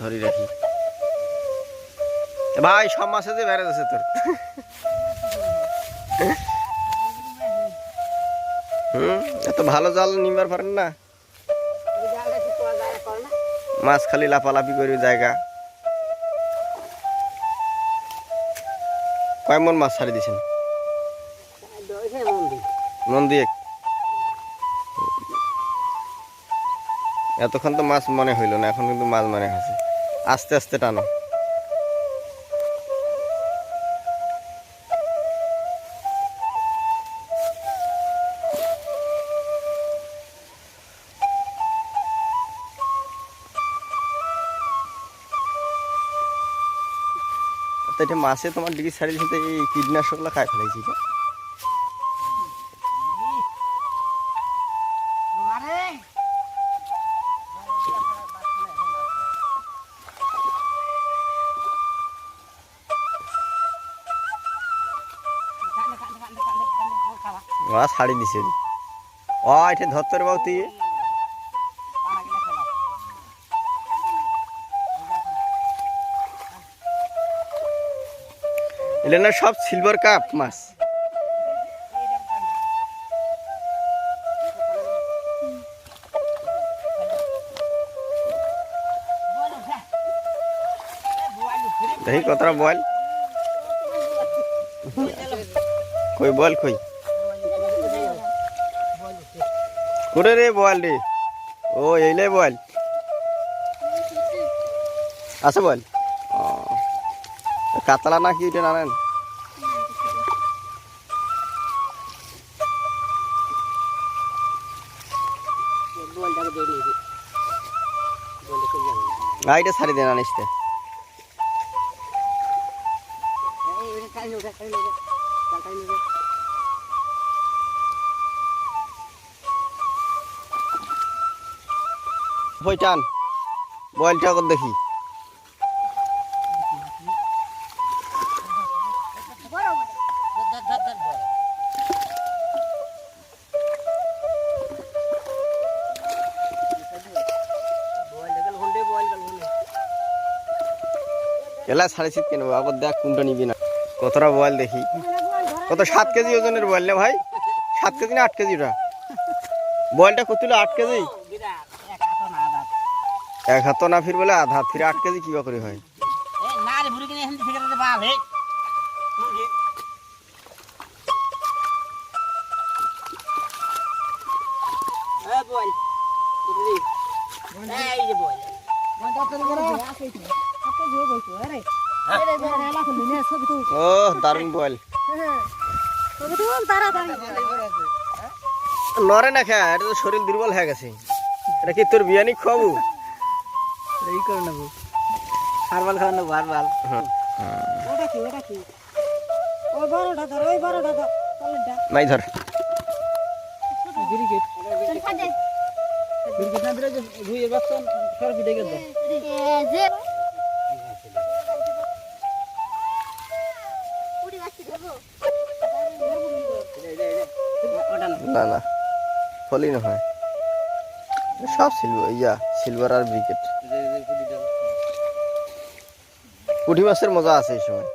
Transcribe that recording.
ধরি রাখি। ভাই সব মাসে যে বেড়ে যাচ্ছে তোর। হুম এত ভালো জাল নিবার পারেন না। মাছ খালি লাফালাফি করি জায়গা। কয় মন মাছ ছাড়ি দিছেন? মন দিয়ে এতক্ষণ তো মাছ মনে হইল না, এখন কিন্তু মাছ মনে হয়েছে আস্তে আস্তে টানো। এটা মাছে তোমার ডিগি ছাড়ি দিতে এই কীটনাশকগুলো খাই ফেলাইছি মাছ ছাড়ি দিছে ও এটা বাবু তুই? এটা না সব সিলভার কাপ মাছ। কতটা বল। কই বল কই? করে রে বল রে। ও এইলে বল। আছে বল? ও কাতলা না কি এটা জানেন গাড়িটা ছাড়ি দেন আনিসতে বই টান। বয়েলটা কর দেখি। এলা সাড়ে শীত কেন? আবার দেখ কোনটা নিবি না। কতটা বয়েল দেখি। কত সাত কেজি ওজনের বয়েল না ভাই? সাত কেজি না আট কেজি ওটা বয়েলটা কত আট কেজি? এক হাত না ফির বলে আধা ফিরে আট কেজি কিবা করে হয়? ও দারুণ বয়েল নরে না খা এটা তো শরীর দুর্বল হয়ে গেছে। এটা কি তোর বিয়ানি খাব করে নেব। হারবাল খাওয়ানো হারবাল। নাই ধর না সর গেল না না। ফলি নহয় সব সিলভার ইয়া সিলভার আর ব্রিকেট। পুঁটি মাছের মজা আছে এই সময়।